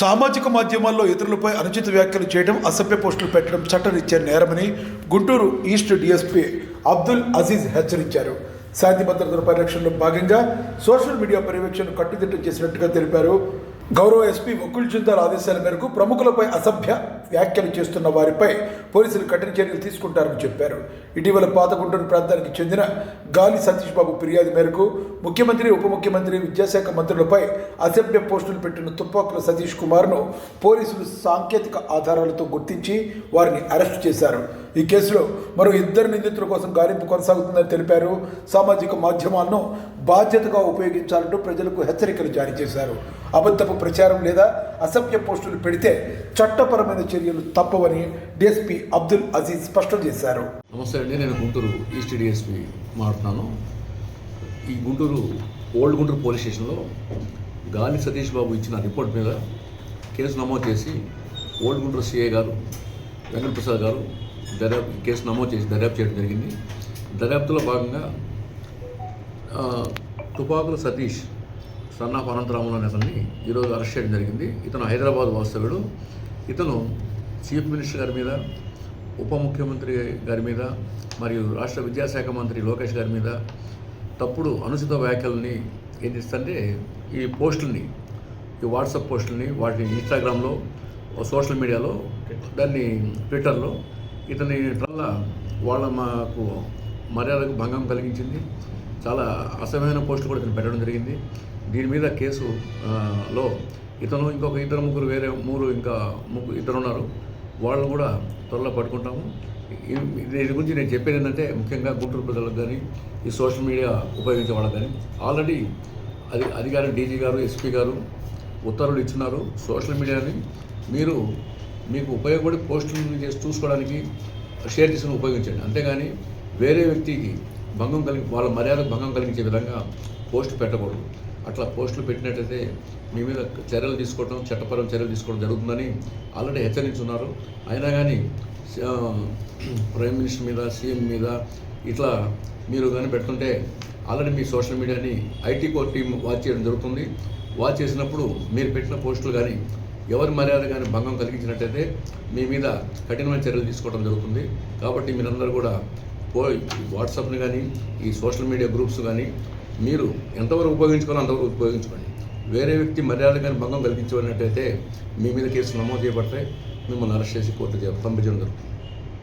సామాజిక మాధ్యమాల్లో ఇతరులపై అనుచిత వ్యాఖ్యలు చేయడం అసభ్య పోస్టులు పెట్టడం చట్టరీత్యా నేరమని గుంటూరు ఈస్ట్ డీఎస్పీ అబ్దుల్ అజీజ్ హెచ్చరించారు. శాంతి భద్రతల పరిరక్షణలో భాగంగా సోషల్ మీడియా పర్యవేక్షణను కట్టుదిట్టం చేసినట్టుగా తెలిపారు. గౌరవ ఎస్పీ వకుల్ జిందాల్ ఆదేశాల మేరకు ప్రముఖులపై అసభ్య వ్యాఖ్యలు చేస్తున్న వారిపై పోలీసులు కఠిన చర్యలు తీసుకుంటారని చెప్పారు. ఇటీవల పాతగుంటూరు ప్రాంతానికి చెందిన గాలి సతీష్ బాబు ఫిర్యాదు మేరకు ముఖ్యమంత్రి ఉప ముఖ్యమంత్రి విద్యాశాఖ మంత్రులపై అసభ్య పోస్టులు పెట్టిన తుపాకుల సతీష్ కుమార్ను పోలీసులు సాంకేతిక ఆధారాలతో గుర్తించి వారిని అరెస్టు చేశారు. ఈ కేసులో మరో ఇద్దరు నిందితుల కోసం గాలింపు కొనసాగుతుందని తెలిపారు. సామాజిక మాధ్యమాలను బాధ్యతగా ఉపయోగించాలంటూ ప్రజలకు హెచ్చరికలు జారీ చేశారు. అబద్ధపు ప్రచారం లేదా అసభ్య పోస్టులు పెడితే చట్టపరమైన చర్యలు తప్పవని డిఎస్పీ అబ్దుల్ అజీజ్ స్పష్టం చేశారు. నమస్తే అండి నేను గుంటూరు ఈస్ట్ డిఎస్పి మాట్లాడుతున్నాను. ఈ గుంటూరు ఓల్డ్ గుంటూరు పోలీస్ స్టేషన్లో గాలి సతీష్ బాబు ఇచ్చిన రిపోర్ట్ మీద కేసు నమోదు చేసి ఓల్డ్ గుంటూరు సిఏ గారు వెంకటప్రసాద్ గారు దర్యాప్తు కేసు నమోదు చేసి దర్యాప్తు చేయడం జరిగింది. దర్యాప్తులో భాగంగా తుపాకుల సతీష్ సన్ ఆఫ్ అనంతరాములు అనే అతన్ని ఈరోజు అరెస్ట్ చేయడం జరిగింది. ఇతను హైదరాబాద్ వాస్తవ్యుడు. ఇతను చీఫ్ మినిస్టర్ గారి మీద ఉప ముఖ్యమంత్రి గారి మీద మరియు రాష్ట్ర విద్యాశాఖ మంత్రి లోకేష్ గారి మీద తప్పుడు అనుచిత వ్యాఖ్యలని ఏం చేస్తుంటే ఈ పోస్టుల్ని ఈ వాట్సాప్ పోస్టుల్ని వాటిని ఇన్స్టాగ్రామ్లో సోషల్ మీడియాలో దాన్ని ట్విట్టర్లో ఇతని వల్ల వాళ్ళ మాకు మర్యాదకు భంగం కలిగించింది. చాలా అసహ్యమైన పోస్టులు కూడా ఇతను పెట్టడం జరిగింది. దీని మీద కేసు లో ఇతను ఇంకొక ఇద్దరు ముగ్గురు వేరే మూడు ఇంకా ముగ్గురు ఇద్దరు ఉన్నారు. వాళ్ళు కూడా త్వరలో పట్టుకుంటాము. దీని గురించి నేను చెప్పేది ఏంటంటే ముఖ్యంగా గుంటూరు ప్రజలకు కానీ ఈ సోషల్ మీడియా ఉపయోగించే వాళ్ళకి కానీ ఆల్రెడీ అది అధికారి డీజీ గారు ఎస్పీ గారు ఉత్తర్వులు ఇచ్చినారు సోషల్ మీడియాని. మీరు మీకు ఉపయోగపడి పోస్టులు చేసి చూసుకోవడానికి షేర్ చేసుకుని ఉపయోగించండి. అంతేగాని వేరే వ్యక్తికి భంగం కలిగి వాళ్ళ మర్యాదకు భంగం కలిగించే విధంగా పోస్టు పెట్టకూడదు. అట్లా పోస్టులు పెట్టినట్టయితే మీ మీద చర్యలు తీసుకోవడం చట్టపరం చర్యలు తీసుకోవడం జరుగుతుందని ఆల్రెడీ హెచ్చరించున్నారు అయినా కానీ ప్రైమ్ మినిస్టర్ మీద సీఎం మీద ఇట్లా మీరు కానీ పెడుతుంటే ఆల్రెడీ మీ సోషల్ మీడియాని ఐటీ కోర్ టీం వాచ్ చేయడం జరుగుతుంది. వాచ్ చేసినప్పుడు మీరు పెట్టిన పోస్టులు కానీ ఎవరి మర్యాద కానీ భంగం కలిగించినట్టయితే మీ మీద కఠినమైన చర్యలు తీసుకోవడం జరుగుతుంది. కాబట్టి మీరందరూ కూడా వాట్సాప్ని కానీ ఈ సోషల్ మీడియా గ్రూప్స్ కానీ మీరు ఎంతవరకు ఉపయోగించుకోవాలో అంతవరకు ఉపయోగించుకోండి. వేరే వ్యక్తి మర్యాద కానీ భంగం కలిగించుకున్నట్టయితే మీ మీద కేసు నమోదు చేయబడతాయి. మిమ్మల్ని అరెస్ట్ చేసి కోర్టు పంపించడం జరుగుతుంది.